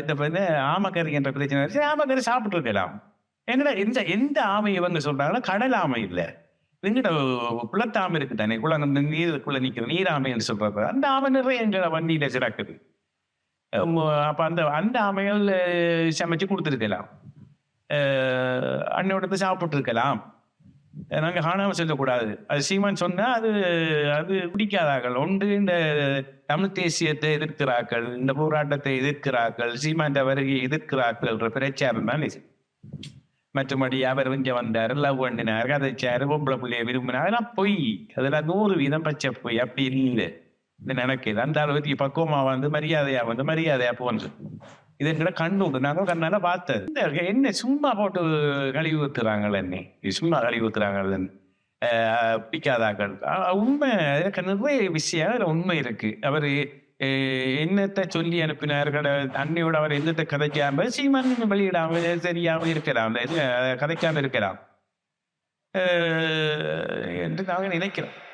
இந்த வந்து ஆமக்கறி என்ற பிரச்சனை வச்சு ஆமக்கறி சாப்பிட்டுருக்கலாம். என்னடா இந்த எந்த ஆமை இவங்க சொல்றாங்கன்னா கடல் ஆமை இல்லை. எங்கிட்ட குளத்தாமை இருக்கு தானே குளம் அந்த நிற்கிற நிக்கிற நீராமைன்னு சொல்றது அந்த ஆமை நிறைய எங்கள வண்டியில சிறக்குது அப்போ அப்ப அந்த அந்த ஆமைகள் சமைச்சு கொடுத்துருக்கலாம். அஹ், அன்னையோட சாப்பிட்டு இருக்கலாம் நாங்க காணாம செல்லக்கூடாது. அது சீமான் சொன்னா அது அது பிடிக்காதார்கள் ஒன்று இந்த தமிழ் தேசியத்தை எதிர்க்கிறார்கள் இந்த போராட்டத்தை எதிர்க்கிறார்கள் சீமான் வருகையை எதிர்க்கிறார்கள் பிரச்சாரம் தான் இது. மற்றபடி அவர் இங்கே வந்தார் லவ் பண்ணினார் சேர் பொம்பளை பிள்ளைய விரும்பினார். அதெல்லாம் பொய். அதெல்லாம் நூறு வீதம் பச்சை பொய். அப்படி இல்லை. இது நடக்குது அந்த அளவுக்கு பக்குவமாக வந்து மரியாதையா வந்து மரியாதையா போன்று. இது எங்கட கண்ணு உண்டு நாங்க கண்ணால பார்த்தது. இந்த என்ன சும்மா போட்டு கழுவி ஊத்துறாங்கள் என்ன சும்மா கழுவி ஊத்துறாங்க பிடிக்காதாக்கள். ஆஹ் உண்மை நிறைய விஷயம் அதில் உண்மை இருக்கு. அவரு என்னத்தை சொல்லி அனுப்பினார்கள் அன்னையோட அவர் எந்தத்தை கதைக்காம சீமான் வெளியிடாம தெரியாம இருக்கலாம். இது, கதைக்காம இருக்கலாம். என்று நாங்கள் நினைக்கிறோம்.